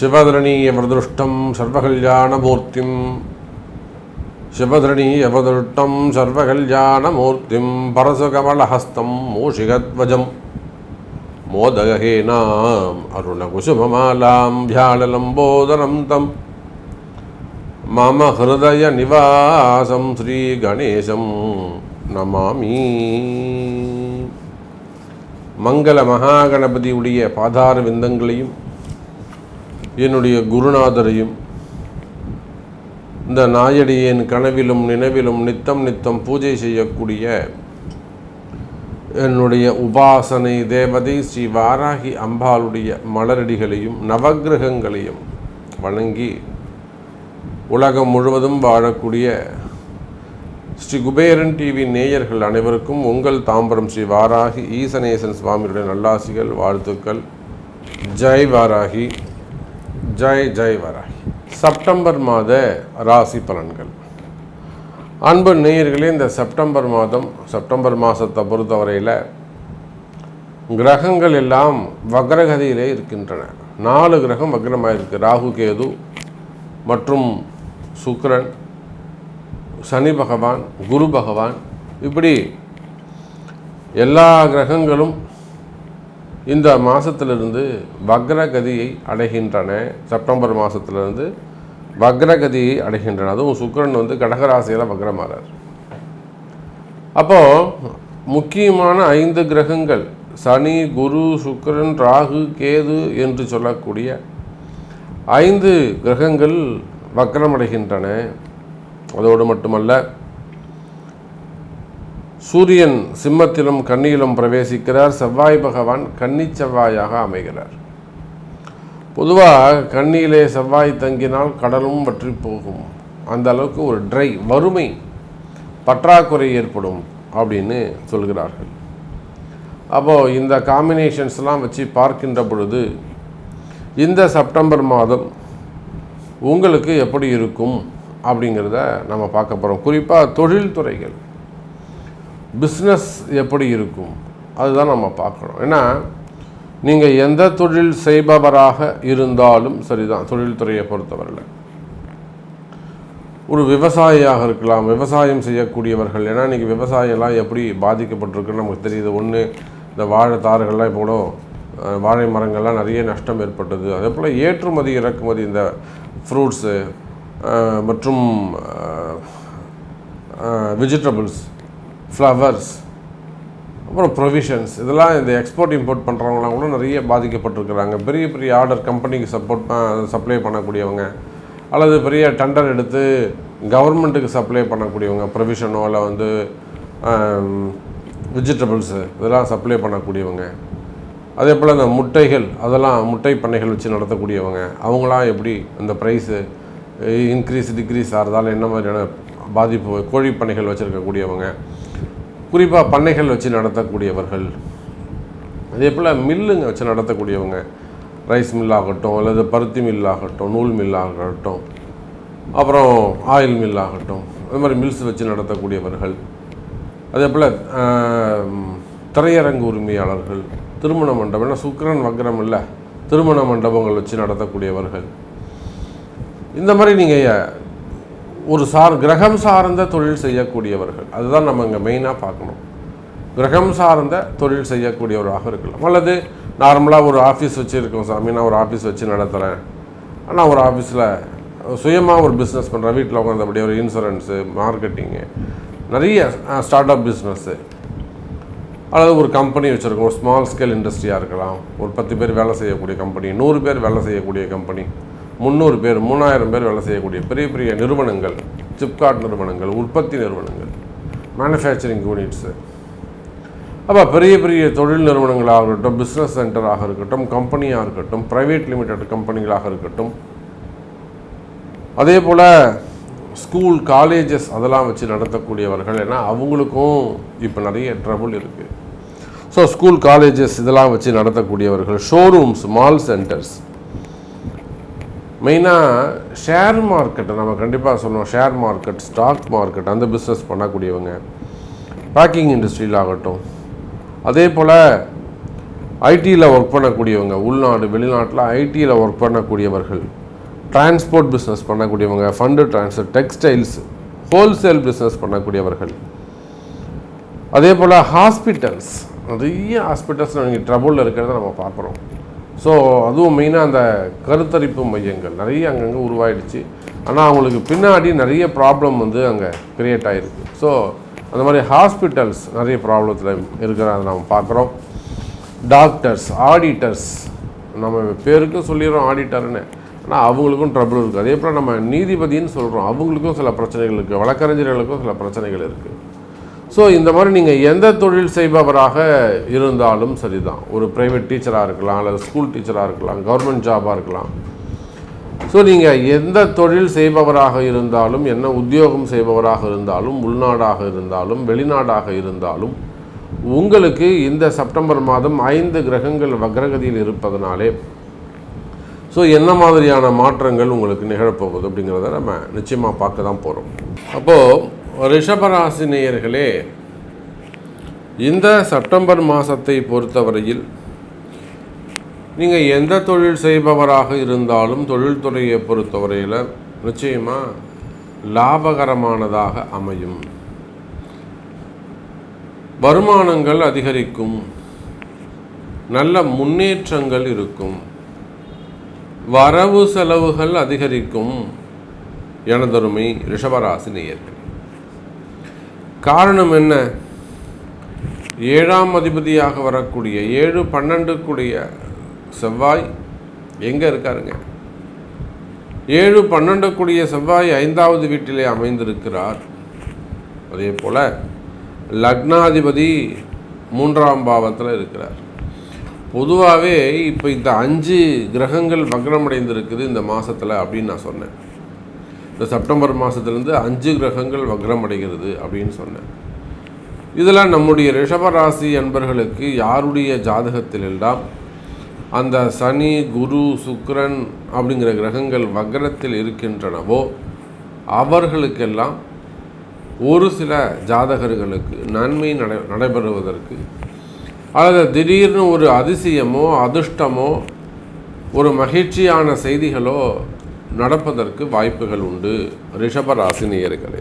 சிவதரணீயவதருஷ்டம் சர்வகல்யாணமூர்த்திம். சிவதரணீயவதருஷ்டம் சர்வகல்யாணமூர்த்திம். பரசுகமலஹஸ்தம் மூஷிகத்வஜம். மோதகஹேனாம் அருணகுசுமமாலாம் வியாழலம்போதனம் தம். மம ஹிருதய நிவாசம் ஸ்ரீகணேசம் நமாமி. மங்கள மகாகணபதியுடைய பாதார விந்தங்களையும் என்னுடைய குருநாதரையும் இந்த நாயடியின் கனவிலும் நினைவிலும் நித்தம் நித்தம் பூஜை செய்யக்கூடிய என்னுடைய உபாசனை தேவதை ஸ்ரீ வாராகி அம்பாளுடைய மலரடிகளையும் நவக்கிரகங்களையும் வணங்கி உலகம் முழுவதும் வாழக்கூடிய ஸ்ரீ குபேரன் டிவி நேயர்கள் அனைவருக்கும் உங்கள் தாம்பரம் ஸ்ரீ வாராகி ஈசனேசன் சுவாமியுடைய நல்லாசிகள் வாழ்த்துக்கள். ஜெய் வாராகி. ஜெய் ஜெய் வாராகி. செப்டம்பர் மாத ராசி பலன்கள். அன்பு நேயர்களே இந்த செப்டம்பர் மாதம் செப்டம்பர் மாதத்தை பொறுத்தவரையில் கிரகங்கள் எல்லாம் வக்ரகதியிலே இருக்கின்றன. நாலு கிரகம் வக்ரமாக இருக்குது ராகு கேது மற்றும் சுக்ரன் சனி பகவான் குரு பகவான் இப்படி எல்லா கிரகங்களும் இந்த மாதத்திலிருந்து வக்ரகதியை அடைகின்றன. செப்டம்பர் மாதத்திலிருந்து வக்ரகதியை அடைகின்றன. அதுவும் சுக்கிரன் வந்து கடகராசியில் வக்ரமாறார். அப்போது முக்கியமான ஐந்து கிரகங்கள் சனி குரு சுக்கிரன் ராகு கேது என்று சொல்லக்கூடிய ஐந்து கிரகங்கள் வக்ரமடைகின்றன. அதோடு மட்டுமல்ல சூரியன் சிம்மத்திலும் கண்ணியிலும் பிரவேசிக்கிறார். செவ்வாய் பகவான் கன்னி செவ்வாயாக அமைகிறார். பொதுவாக கண்ணியிலே செவ்வாய் தங்கினால் கடலும் வற்றி போகும். அந்த அளவுக்கு ஒரு ட்ரை வறுமை பற்றாக்குறை ஏற்படும் அப்படின்னு சொல்கிறார்கள். அப்போது இந்த காம்பினேஷன்ஸ்லாம் வச்சு பார்க்கின்ற பொழுது இந்த செப்டம்பர் மாதம் உங்களுக்கு எப்படி இருக்கும்? அப்படிங்கிறத நம்ம பார்க்க போகிறோம் குறிப்பாக தொழில்துறைகள். பிஸ்னஸ் எப்படி இருக்கும்? அதுதான் நம்ம பார்க்கணும். ஏன்னா நீங்கள் எந்த தொழில் செய்பவராக இருந்தாலும் சரிதான் தொழில்துறையை பொறுத்தவரையில். ஒரு விவசாயியாக இருக்கலாம் விவசாயம் செய்யக்கூடியவர்கள். ஏன்னா இன்றைக்கி விவசாயம்லாம் எப்படி பாதிக்கப்பட்டிருக்குன்னு நமக்கு தெரியுது. ஒன்று இந்த வாழை தாறுகள்லாம் இப்போ கூட வாழை மரங்கள்லாம் நிறைய நஷ்டம் ஏற்பட்டது. அதே போல் ஏற்றுமதி இறக்குமதி இந்த ஃப்ரூட்ஸு மற்றும் வெஜிடபிள்ஸ் ஃப்ளவர்ஸ் அப்புறம் ப்ரொவிஷன்ஸ் இதெல்லாம் இந்த எக்ஸ்போர்ட் இம்போர்ட் பண்ணுறவங்களாம் கூட நிறைய பாதிக்கப்பட்டிருக்கிறாங்க. பெரிய பெரிய ஆர்டர் கம்பெனிக்கு சப்போர்ட் சப்ளை பண்ணக்கூடியவங்க அல்லது பெரிய டெண்டர் எடுத்து கவர்மெண்ட்டுக்கு சப்ளை பண்ணக்கூடியவங்க ப்ரொவிஷனோ இல்லை வந்து வெஜிடபிள்ஸு இதெல்லாம் சப்ளை பண்ணக்கூடியவங்க. அதே போல் இந்த முட்டைகள் அதெல்லாம் முட்டை பண்ணைகள் வச்சு நடத்தக்கூடியவங்க அவங்களாம் எப்படி இந்த ப்ரைஸு இன்க்ரீஸ் டிக்ரீஸ் ஆகிறதால என்ன மாதிரியான பாதிப்பு கோழி பண்ணைகள் வச்சுருக்கக்கூடியவங்க குறிப்பாக பண்ணைகள் வச்சு நடத்தக்கூடியவர்கள் அதே போல் மில்லுங்க வச்சு நடத்தக்கூடியவங்க ரைஸ் மில்லாகட்டும் அல்லது பருத்தி மில்லாகட்டும் நூல் மில்லாகட்டும் அப்புறம் ஆயில் மில்லாகட்டும் அது மாதிரி மில்ஸ் வச்சு நடத்தக்கூடியவர்கள் அதே போல் திரையரங்கு உரிமையாளர்கள் திருமண மண்டபம் ஏன்னா சுக்கரன் வக்ரம் இல்லை திருமண மண்டபங்கள் வச்சு நடத்தக்கூடியவர்கள் இந்த மாதிரி நீங்கள் ஒரு சார் கிரகம் சார்ந்த தொழில் செய்யக்கூடியவர்கள். அதுதான் நம்ம இங்கே மெயினாக பார்க்கணும். கிரகம் சார்ந்த தொழில் செய்யக்கூடியவராக இருக்கலாம். அல்லது நார்மலாக ஒரு ஆஃபீஸ் வச்சுருக்கோம் சாமி. நான் ஒரு ஆஃபீஸ் வச்சு நடத்துகிறேன் ஆனால் ஒரு ஆஃபீஸில் சுயமாக ஒரு பிஸ்னஸ் பண்ணுறேன் வீட்டில் உட்காந்தபடி ஒரு இன்சூரன்ஸு மார்க்கெட்டிங்கு நிறைய ஸ்டார்ட் அப் பிஸ்னஸ்ஸு அல்லது ஒரு கம்பெனி வச்சுருக்கோம். ஒரு ஸ்மால் ஸ்கேல் இண்டஸ்ட்ரியாக இருக்கலாம். ஒரு பத்து பேர் வேலை செய்யக்கூடிய கம்பெனி நூறு பேர் வேலை செய்யக்கூடிய கம்பெனி முந்நூறு பேர் மூணாயிரம் பேர் வேலை செய்யக்கூடிய பெரிய பெரிய நிறுவனங்கள் சிப்காட் நிறுவனங்கள் உற்பத்தி நிறுவனங்கள் மேனுஃபேக்சரிங் யூனிட்ஸு அப்போ பெரிய பெரிய தொழில் நிறுவனங்களாக இருக்கட்டும் பிஸ்னஸ் சென்டராக இருக்கட்டும் கம்பெனியாக இருக்கட்டும் ப்ரைவேட் லிமிடெட் கம்பெனிகளாக இருக்கட்டும். அதே போல் ஸ்கூல் காலேஜஸ் அதெல்லாம் வச்சு நடத்தக்கூடியவர்கள் ஏன்னா அவங்களுக்கும் இப்போ நிறைய ட்ரபுள் இருக்குது ஸோ ஸ்கூல் காலேஜஸ் இதெல்லாம் வச்சு நடத்தக்கூடியவர்கள் ஷோரூம்ஸ் மால் சென்டர்ஸ் மெயினாக ஷேர் மார்க்கெட்டை நம்ம கண்டிப்பாக சொல்லணும் ஷேர் மார்க்கெட் ஸ்டாக் மார்க்கெட் அந்த பிஸ்னஸ் பண்ணக்கூடியவங்க. பேக்கிங் இண்டஸ்ட்ரியில் ஆகட்டும். அதே போல் ஐடியில் ஒர்க் பண்ணக்கூடியவங்க உள்நாடு வெளிநாட்டில் ஐடியில் ஒர்க் பண்ணக்கூடியவர்கள் டிரான்ஸ்போர்ட் பிஸ்னஸ் பண்ணக்கூடியவங்க fund transfer textiles wholesale business பண்ணக்கூடியவர்கள். அதே போல் ஹாஸ்பிட்டல்ஸ் நிறைய ஹாஸ்பிட்டல்ஸ் நீங்கள் ட்ரபுளில் இருக்கிறத நம்ம பார்க்குறோம். ஸோ அதுவும் மெயினாக அந்த கருத்தரிப்பு மையங்கள் நிறைய அங்கங்கே உருவாயிடுச்சு. ஆனால் அவங்களுக்கு பின்னாடி நிறைய ப்ராப்ளம் வந்து அங்கே கிரியேட் ஆகிருக்கு ஸோ அந்த மாதிரி ஹாஸ்பிட்டல்ஸ் நிறைய ப்ராப்ளத்தில் இருக்கிறத நம்ம பார்க்குறோம். டாக்டர்ஸ் ஆடிட்டர்ஸ் நம்ம பேருக்கும் சொல்லிடுறோம் ஆடிட்டர்னு ஆனால் அவங்களுக்கும் ட்ரபிள் இருக்குது அதே போல் நம்ம நீதிபதின்னு சொல்கிறோம் அவங்களுக்கும் சில பிரச்சனைகள் இருக்குது வழக்கறிஞர்களுக்கும் சில பிரச்சனைகள் இருக்குது ஸோ இந்த மாதிரி நீங்கள் எந்த தொழில் செய்பவராக இருந்தாலும் சரிதான். ஒரு ப்ரைவேட் டீச்சராக இருக்கலாம் அல்லது ஸ்கூல் டீச்சராக இருக்கலாம் கவர்மெண்ட் ஜாபாக இருக்கலாம். ஸோ நீங்கள் எந்த தொழில் செய்பவராக இருந்தாலும் என்ன உத்தியோகம் செய்பவராக இருந்தாலும் உள்நாடாக இருந்தாலும் வெளிநாடாக இருந்தாலும் உங்களுக்கு இந்த செப்டம்பர் மாதம் ஐந்து கிரகங்கள் வக்ரகதியில் இருப்பதனாலே ஸோ என்ன மாதிரியான மாற்றங்கள் உங்களுக்கு நிகழப்போகுது அப்படிங்கிறத நம்ம நிச்சயமாக பார்க்க தான் போகிறோம் அப்போது ரிஷபராசினியர்களே இந்த செப்டம்பர் மாதத்தை பொறுத்தவரையில் நீங்கள் எந்த தொழில் செய்பவராக இருந்தாலும் தொழில்துறையை பொறுத்தவரையில் நிச்சயமாக லாபகரமானதாக அமையும். வருமானங்கள் அதிகரிக்கும். நல்ல முன்னேற்றங்கள் இருக்கும். வரவு செலவுகள் அதிகரிக்கும். எனதருமை ரிஷபராசி நேயர்கள் காரணம் என்ன? ஏழாம் அதிபதியாக வரக்கூடிய ஏழு பன்னெண்டுக்குடைய செவ்வாய் எங்கே இருக்காருங்க? ஏழு பன்னெண்டுக்குடிய செவ்வாய் ஐந்தாவது வீட்டிலே அமைந்திருக்கிறார். அதே போல் லக்னாதிபதி மூன்றாம் பாவத்தில் இருக்கிறார். பொதுவாகவே இப்போ இந்த அஞ்சு கிரகங்கள் வக்ரமடைந்திருக்குது இந்த மாதத்தில் அப்படின்னு நான் சொன்னேன். இந்த செப்டம்பர் மாதத்துலேருந்து அஞ்சு கிரகங்கள் வக்ரம் அடைகிறது அப்படின்னு சொன்னேன் இதில் நம்முடைய ரிஷபராசி அன்பர்களுக்கு யாருடைய ஜாதகத்திலெல்லாம் அந்த சனி குரு சுக்கரன் அப்படிங்கிற கிரகங்கள் வக்ரத்தில் இருக்கின்றனவோ அவர்களுக்கெல்லாம் ஒரு சில ஜாதகர்களுக்கு நன்மை நடை நடைபெறுவதற்கு அல்லது திடீர்னு ஒரு அதிசயமோ அதிர்ஷ்டமோ ஒரு மகிழ்ச்சியான செய்திகளோ நடப்பதற்கு வாய்ப்புகள் உண்டு ரிஷபராசி நேயர்களே.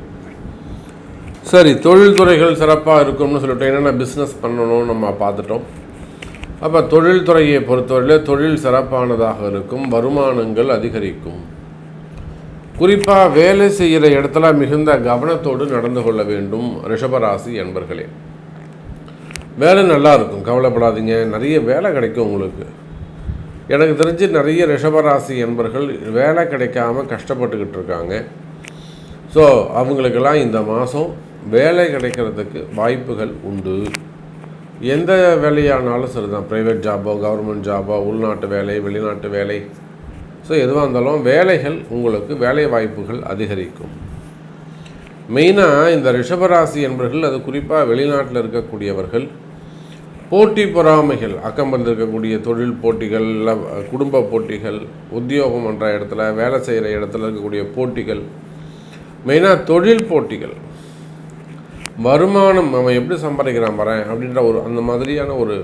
சரி தொழில்துறைகள் சிறப்பாக இருக்கும்னு சொல்லிட்டு என்னென்ன பிஸ்னஸ் பண்ணணும் நம்ம பார்த்துட்டோம். அப்போ தொழில்துறையை பொறுத்தவரையில் தொழில் சிறப்பானதாக இருக்கும் வருமானங்கள் அதிகரிக்கும். குறிப்பாக வேலை செய்கிற இடத்துல மிகுந்த கவனத்தோடு நடந்து கொள்ள வேண்டும் ரிஷபராசி என்பர்களே. வேலை நல்லா இருக்கும் கவலைப்படாதீங்க நிறைய வேலை கிடைக்கும் உங்களுக்கு. எனக்கு தெரிஞ்சு நிறைய ரிஷபராசி என்பர்கள் வேலை கிடைக்காம கஷ்டப்பட்டுக்கிட்டு இருக்காங்க. ஸோ அவங்களுக்கெல்லாம் இந்த மாதம் வேலை கிடைக்கிறதுக்கு வாய்ப்புகள் உண்டு. எந்த வேலையானாலும் சரி தான் ப்ரைவேட் ஜாபோ கவர்மெண்ட் ஜாபோ உள்நாட்டு வேலை வெளிநாட்டு வேலை. ஸோ எதுவாக இருந்தாலும் வேலைகள் உங்களுக்கு வேலை வாய்ப்புகள் அதிகரிக்கும். மெயினாக இந்த ரிஷபராசி என்பர்கள் அது குறிப்பாக வெளிநாட்டில் இருக்கக்கூடியவர்கள் போட்டி பொறாமைகள் அக்கம் இருக்கக்கூடிய தொழில் போட்டிகள் குடும்ப போட்டிகள் உத்தியோகம் பண்ணுற இடத்துல வேலை செய்கிற இடத்துல இருக்கக்கூடிய போட்டிகள் மெயினாக தொழில் போட்டிகள். வருமானம் அவன் எப்படி சம்பாதிக்கிறான் வரேன் அப்படின்ற ஒரு அந்த மாதிரியான ஒரு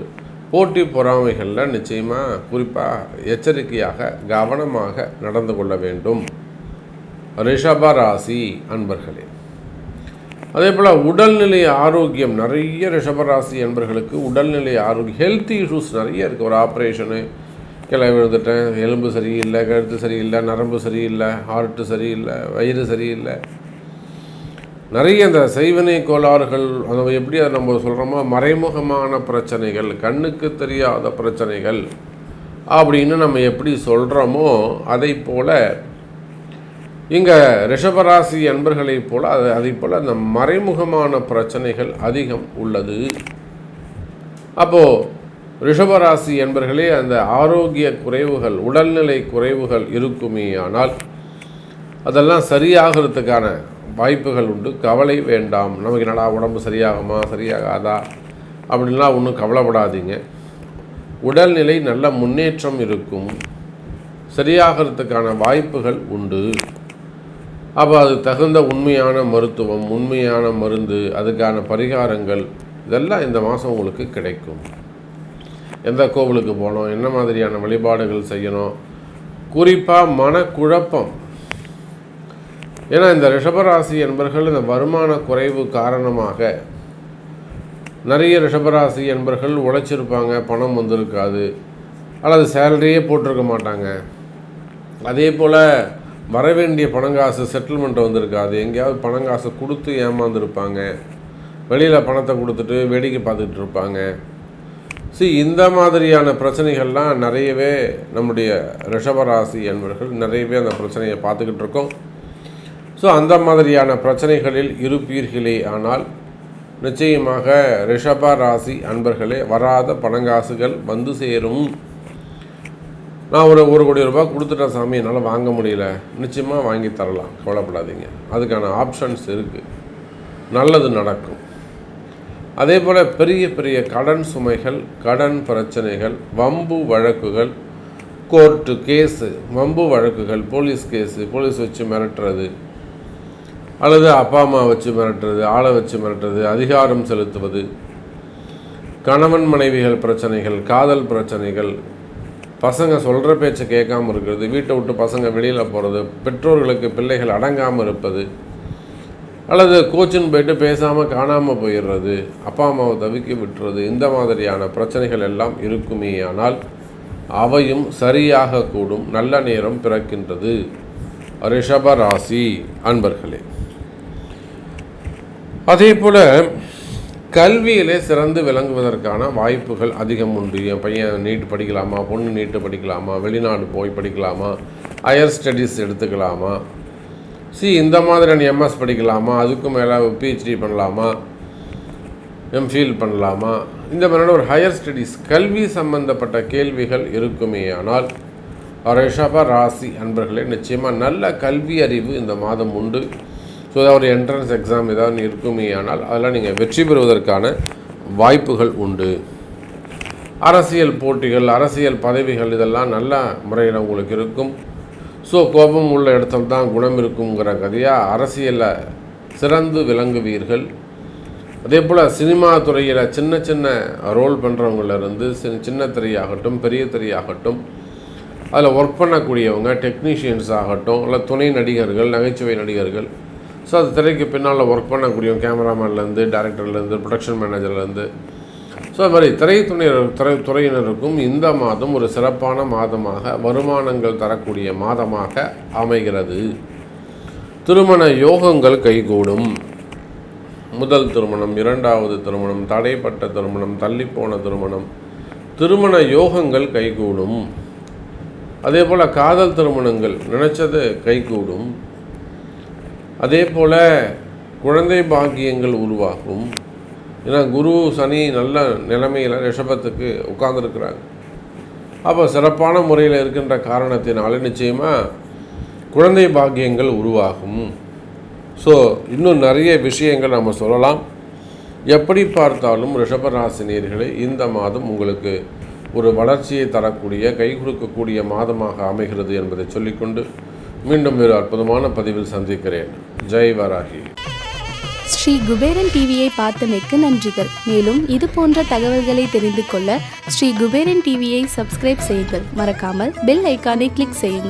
போட்டி பொறாமைகளில் நிச்சயமாக குறிப்பாக எச்சரிக்கையாக கவனமாக நடந்து கொள்ள வேண்டும். ரிஷப ராசி அன்பர்களே அதே போல் உடல்நிலை ஆரோக்கியம். நிறைய ரிஷபராசி என்பர்களுக்கு உடல்நிலை ஆரோக்கியம். ஹெல்த் இஷ்யூஸ் நிறைய இருக்குது ஒரு ஆப்ரேஷனு கிளை விழுந்துட்டேன் எலும்பு சரியில்லை கழுத்து சரியில்லை நரம்பு சரியில்லை ஹார்ட்டு சரியில்லை வயிறு சரியில்லை. நிறைய இந்த செய்வினை கோளாறுகள் அதை எப்படி அதை நம்ம சொல்கிறோமோ மறைமுகமான பிரச்சனைகள் கண்ணுக்கு தெரியாத பிரச்சனைகள் அப்படின்னு நம்ம எப்படி சொல்கிறோமோ அதை போல் இங்கே ரிஷபராசி அன்பர்களைப் போல் அது அதை போல் அந்த மறைமுகமான பிரச்சனைகள் அதிகம் உள்ளது. அப்போது ரிஷபராசி என்பர்களே அந்த ஆரோக்கிய குறைவுகள் உடல்நிலை குறைவுகள் இருக்குமே ஆனால் அதெல்லாம் சரியாகிறதுக்கான வாய்ப்புகள் உண்டு. கவலை வேண்டாம். நமக்கு என்னடா உடம்பு சரியாகுமா சரியாகாதா? அப்படின்லாம் ஒன்றும் கவலைப்படாதீங்க. உடல்நிலை நல்ல முன்னேற்றம் இருக்கும். சரியாகிறதுக்கான வாய்ப்புகள் உண்டு. அப்போ அது தகுந்த உண்மையான மருத்துவம் உண்மையான மருந்து அதுக்கான பரிகாரங்கள் இதெல்லாம் இந்த மாதம் உங்களுக்கு கிடைக்கும். எந்த கோவிலுக்கு போகணும் என்ன மாதிரியான வழிபாடுகள் செய்யணும் குறிப்பாக மனக்குழப்பம். ஏன்னா இந்த ரிஷபராசி என்பர்கள் இந்த வருமான குறைவு காரணமாக நிறைய ரிஷபராசி என்பர்கள் உழைச்சிருப்பாங்க பணம் வந்திருக்காது அல்லது சேலரியே போட்டிருக்க மாட்டாங்க. அதே போல் வர வேண்டிய பணங்காசு செட்டில்மெண்ட் வந்திருக்காது எங்கேயாவது பணங்காசை கொடுத்து ஏமாந்துருப்பாங்க. வெளியில் பணத்தை கொடுத்துட்டு வேடிக்கை பார்த்துக்கிட்டு இருப்பாங்க. சி இந்த மாதிரியான பிரச்சனைகள்லாம் நிறையவே நம்முடைய ரிஷபராசி என்பவர்கள் நிறையவே அந்த பிரச்சனையை பார்த்துக்கிட்டு இருக்கோம். ஸோ அந்த மாதிரியான பிரச்சனைகளில் இருப்பீர்களே ஆனால் நிச்சயமாக ரிஷப ராசி அன்பர்களே வராத பணங்காசுகள் வந்து சேரும். நான் ஒரு ஒரு கோடி ரூபாய் கொடுத்துட்டேன் சாமி என்னால் வாங்க முடியல. நிச்சயமாக வாங்கி தரலாம். கவலைப்படாதீங்க. அதுக்கான ஆப்ஷன்ஸ் இருக்குது நல்லது நடக்கும். அதே போல் பெரிய பெரிய கடன் சுமைகள் கடன் பிரச்சனைகள் வம்பு வழக்குகள் கோர்ட்டு கேஸு வம்பு வழக்குகள் போலீஸ் கேஸு போலீஸ் வச்சு மிரட்டுறது அல்லது அப்பா அம்மா வச்சு மிரட்டுறது ஆளை வச்சு மிரட்டுறது அதிகாரம் செலுத்துவது கணவன் மனைவிகள் பிரச்சனைகள் காதல் பிரச்சனைகள் பசங்க சொல்கிற பேச்சை கேட்காம இருக்கிறது வீட்டை விட்டு பசங்க வெளியில் போகிறது பெற்றோர்களுக்கு பிள்ளைகள் அடங்காமல் இருப்பது அல்லது கோச்சின்னு போயிட்டு பேசாமல் காணாமல் போயிடுறது அப்பா அம்மாவை தவிக்க விட்டுறது இந்த மாதிரியான பிரச்சனைகள் எல்லாம் இருக்குமே ஆனால் அவையும் சரியாக கூடும் நல்ல நேரம் பிறக்கின்றது. ரிஷப ராசி அன்பர்களே அதே போல் கல்வியிலே சிறந்து விளங்குவதற்கான வாய்ப்புகள் அதிகம் உண்டு. என் பையன் நீட் படிக்கலாமா? பொண்ணு நீட்டு படிக்கலாமா? வெளிநாடு போய் படிக்கலாமா? ஹையர் ஸ்டடீஸ் எடுத்துக்கலாமா? சி இந்த மாதிரியான எம்எஸ் படிக்கலாமா? அதுக்கும் மேலே பிஹெச்டி பண்ணலாமா? எம்ஃபில் பண்ணலாமா? இந்த மாதிரியான ஒரு ஹையர் ஸ்டடீஸ் கல்வி சம்பந்தப்பட்ட கேள்விகள் இருக்குமே ஆனால் ரிஷப ராசி அன்பர்களே நிச்சயமாக நல்ல கல்வி அறிவு இந்த மாதம் உண்டு. ஸோ ஏதாவது ஒரு என்ட்ரன்ஸ் எக்ஸாம் ஏதாவது இருக்குமே. ஆனால் அதெல்லாம் நீங்கள் வெற்றி பெறுவதற்கான வாய்ப்புகள் உண்டு. அரசியல் போட்டிகள் அரசியல் பதவிகள் இதெல்லாம் நல்ல முறையில் உங்களுக்கு இருக்கும். ஸோ கோபம் உள்ள இடத்துல தான் குணம் இருக்குங்கிற கதையாக அரசியலில் சிறந்து விளங்குவீர்கள். அதே போல் சினிமா துறையில் சின்ன சின்ன ரோல் பண்ணுறவங்களிருந்து சின்ன திரையாகட்டும் பெரிய திரையாகட்டும் அதில் ஒர்க் பண்ணக்கூடியவங்க டெக்னீஷியன்ஸ் ஆகட்டும் இல்லை துணை நடிகர்கள் நகைச்சுவை நடிகர்கள் ஸோ அது திரைக்கு பின்னால் ஒர்க் பண்ணக்கூடிய கேமராமேன்லேருந்து டேரக்டர்லேருந்து ப்ரொடக்ஷன் மேனேஜர்லேருந்து ஸோ அது மாதிரி திரைத்துணையினர் துறை துறையினருக்கும் இந்த மாதம் ஒரு சிறப்பான மாதமாக வருமானங்கள் தரக்கூடிய மாதமாக அமைகிறது. திருமண யோகங்கள் கைகூடும். முதல் திருமணம் இரண்டாவது திருமணம் தடைப்பட்ட திருமணம் தள்ளிப்போன திருமணம் திருமண யோகங்கள் கைகூடும். அதே போல் காதல் திருமணங்கள் நினச்சது கைகூடும். அதே போல் குழந்தை பாக்கியங்கள் உருவாகும். ஏன்னா குரு சனி நல்ல நிலைமையில் ரிஷபத்துக்கு உட்கார்ந்துருக்குறாங்க. அப்போ சிறப்பான முறையில் இருக்கின்ற காரணத்தினால நிச்சயமாக குழந்தை பாக்கியங்கள் உருவாகும். ஸோ இன்னும் நிறைய விஷயங்கள் நம்ம சொல்லலாம். எப்படி பார்த்தாலும் ரிஷபராசினியர்களே இந்த மாதம் உங்களுக்கு ஒரு வளர்ச்சியை தரக்கூடிய கை கொடுக்கக்கூடிய மாதமாக அமைகிறது என்பதை சொல்லிக்கொண்டு மீண்டும் ஒரு அற்புதமான பதிவில் சந்திக்கிறேன். ஜெய் வராகி. ஸ்ரீ குபேரன் டிவியை பார்த்தமைக்கு நன்றிகள். மேலும் இது போன்ற தகவல்களை தெரிந்து கொள்ள ஸ்ரீ குபேரன் டிவியை சப்ஸ்கிரைப் செய்யுங்கள். மறக்காமல் பெல் ஐக்கானை கிளிக் செய்யுங்கள்.